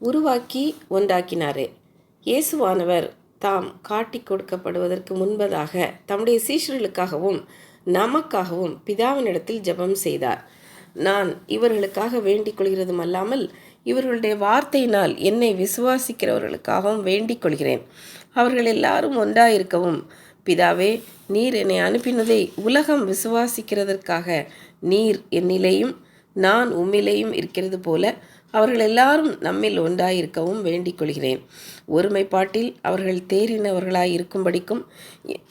உருவாக்கி ஒன்றாக்கினாரே. இயேசுவானவர் தாம் காட்டி கொடுக்கப்படுவதற்கு முன்பதாக தம்முடைய சீஷர்களுக்காகவும் நமக்காகவும் பிதாவினிடத்தில் ஜெபம் செய்தார். நான் இவர்களுக்காக வேண்டிக் கொள்கிறதும் அல்லாமல் இவர்களுடைய வார்த்தையினால் என்னை விசுவாசிக்கிறவர்களுக்காகவும் வேண்டிக் கொள்கிறேன். அவர்கள் எல்லாரும் ஒன்றாயிருக்கவும் பிதாவே நீர் என்னை அனுப்பினதை உலகம் விசுவாசிக்கிறதற்காக நீர் என்னிலேயும் நான் உம்மிலேயும் இருக்கிறது போல அவர்கள் எல்லாரும் நம்மில் ஒன்றாயிருக்கவும் வேண்டிக் கொள்கிறேன் ஒருமைப்பாட்டில் அவர்கள் தேறினவர்களாய் இருக்கும்படிக்கும்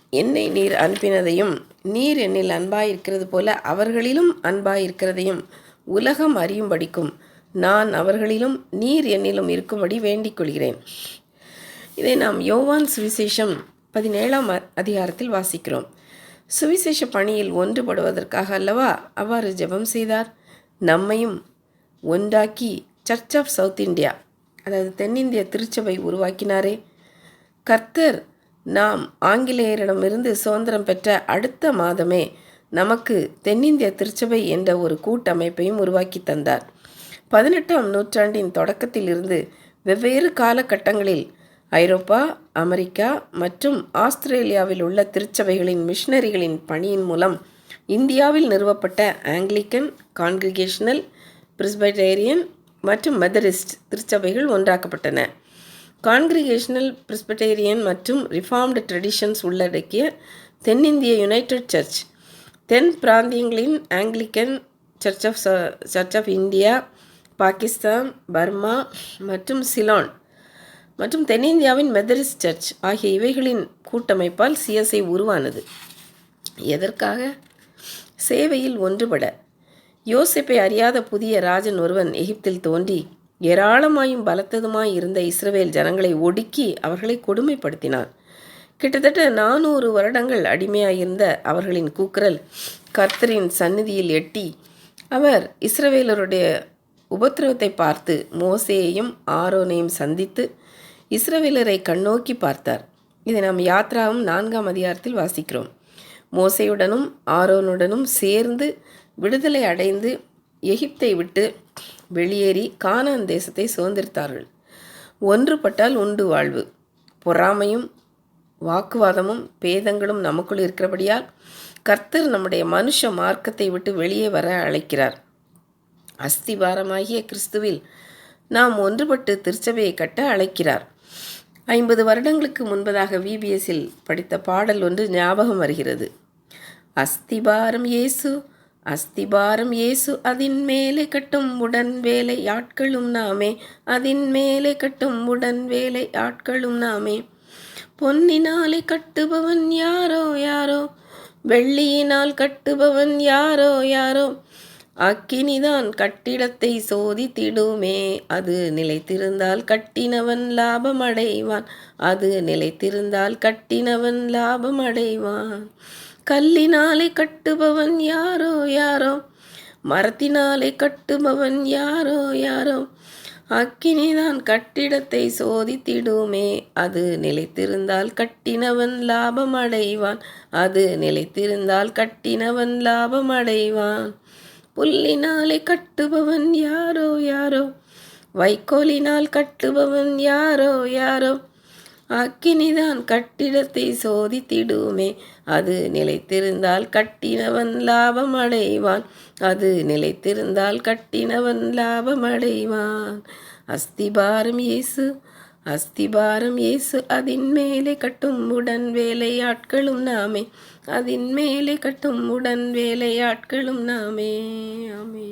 என்னை நீர் அனுப்பினதையும் நீர் என்னில் அன்பாயிருக்கிறது போல அவர்களிலும் அன்பாயிருக்கிறதையும் உலகம் அறியும்படிக்கும் நான் அவர்களிலும் நீர் என்னிலும் இருக்கும்படி வேண்டிக் கொள்கிறேன் இதை நாம் யோவான் சுவிசேஷம் பதினேழாம் அதிகாரத்தில் வாசிக்கிறோம். சுவிசேஷ பணியில் ஒன்றுபடுவதற்காக அல்லவா அவ்வாறு ஜெபம் செய்தார்? நம்மையும் ஒன்றாக்கி சர்ச் ஆஃப் சவுத் இந்தியா அதாவது தென்னிந்திய திருச்சபை உருவாக்கினாரே. கர்த்தர் நாம் ஆங்கிலேயரிடமிருந்து சுதந்திரம் பெற்ற அடுத்த மாதமே நமக்கு தென்னிந்திய திருச்சபை என்ற ஒரு கூட்டமைப்பையும் உருவாக்கி தந்தார். பதினெட்டாம் நூற்றாண்டின் தொடக்கத்தில் இருந்து வெவ்வேறு காலகட்டங்களில் ஐரோப்பா அமெரிக்கா மற்றும் ஆஸ்திரேலியாவில் உள்ள திருச்சபைகளின் மிஷனரிகளின் பணியின் மூலம் இந்தியாவில் நிறுவப்பட்ட ஆங்கிலிக்கன் கான்கிரிகேஷனல் பிரிஸ்பைடேரியன் மற்றும் மெதரிஸ்ட் திருச்சபைகள் ஒன்றாக்கப்பட்டன. கான்கிரிகேஷனல் பிரிஸ்படேரியன் மற்றும் ரிஃபார்ம்டு ட்ரெடிஷன்ஸ் உள்ளடக்கிய தென்னிந்திய யுனைடெட் சர்ச் தென் பிராந்தியங்களின் Anglican church of church of India Pakistan Burma மற்றும் சிலான் மற்றும் தென்னிந்தியாவின் மெதரிஸ்ட் சர்ச் ஆகிய இவைகளின் கூட்டமைப்பால் சிஎஸ்ஐ உருவானது. எதற்காக? சேவையில் ஒன்றுபட யோசிப்பை அறியாத புதிய ராஜன் ஒருவன் எகிப்தில் தோன்றி ஏராளமாயும் பலத்ததுமாய் இருந்த இஸ்ரவேல் ஜனங்களை ஒடுக்கி அவர்களை கொடுமைப்படுத்தினான். கிட்டத்தட்ட நானூறு வருடங்கள் அடிமையாயிருந்த அவர்களின் கூக்குரல் கர்த்தரின் சந்நிதியில் எட்டி அவர் இஸ்ரவேலருடைய உபத்திரவத்தை பார்த்து மோசேயையும் ஆரோனையும் சந்தித்து இஸ்ரவேலரை கண்ணோக்கி பார்த்தார். இதை நாம் யாத்ராவும் நான்காம் அதிகாரத்தில் வாசிக்கிறோம். மோசையுடனும் ஆரோனுடனும் சேர்ந்து விடுதலை அடைந்து எகிப்தை விட்டு வெளியேறி கானான் தேசத்தை சுதந்திரித்தார்கள். ஒன்றுபட்டால் உண்டு வாழ்வு. பொறாமையும் வாக்குவாதமும் பேதங்களும் நமக்குள் இருக்கிறபடியால் கர்த்தர் நம்முடைய மனுஷ மார்க்கத்தை விட்டு வெளியே வர அழைக்கிறார். அஸ்திபாரமாகிய கிறிஸ்துவில் நாம் ஒன்றுபட்டு திருச்சபையை கட்ட அழைக்கிறார். ஐம்பது வருடங்களுக்கு முன்பதாக விபிஎஸ்ஸில் படித்த பாடல் ஒன்று ஞாபகம் வருகிறது. அஸ்திபாரம் இயேசு அஸ்திபாரம் இயேசு அதின் மேலே கட்டும் உடன் வேலை ஆட்களும் நாமே. அதின் மேலே கட்டும் உடன் வேலை ஆட்களும் நாமே. பொன்னினாலே கட்டுபவன் யாரோ யாரோ? வெள்ளியினால் கட்டுபவன் யாரோ யாரோ? அக்கினிதான் கட்டிடத்தை சோதித்திடுமே. அது நிலைத்திருந்தால் கட்டினவன் லாபம் அடைவான். அது நிலைத்திருந்தால் கட்டினவன் லாபம் அடைவான். கல்லினாலே கட்டுபவன் யாரோ யாரோ? மரத்தினாலே கட்டுபவன் யாரோ யாரோ? அக்கினிதான் கட்டிடத்தை சோதித்திடுமே. அது நிலைத்திருந்தால் கட்டினவன் லாபம் அடைவான். அது நிலைத்திருந்தால் கட்டினவன் லாபம் அடைவான். புல்லினாலே கட்டுபவன் யாரோ யாரோ? வைக்கோலினால் கட்டுபவன் யாரோ யாரோ? அக்கினிதான் கட்டிடத்தை சோதித்திடுமே. அது நிலைத்திருந்தால் கட்டினவன் லாபம் அடைவான். அது நிலைத்திருந்தால் கட்டினவன் லாபம் அடைவான். அஸ்திபாரம் இயேசு அஸ்திபாரம் இயேசு அதின் மேலே கட்டும் உடன் வேலையாட்களும் நாமே. அதின் மேலே கட்டும் உடன் வேலையாட்களும் நாமே. ஆமே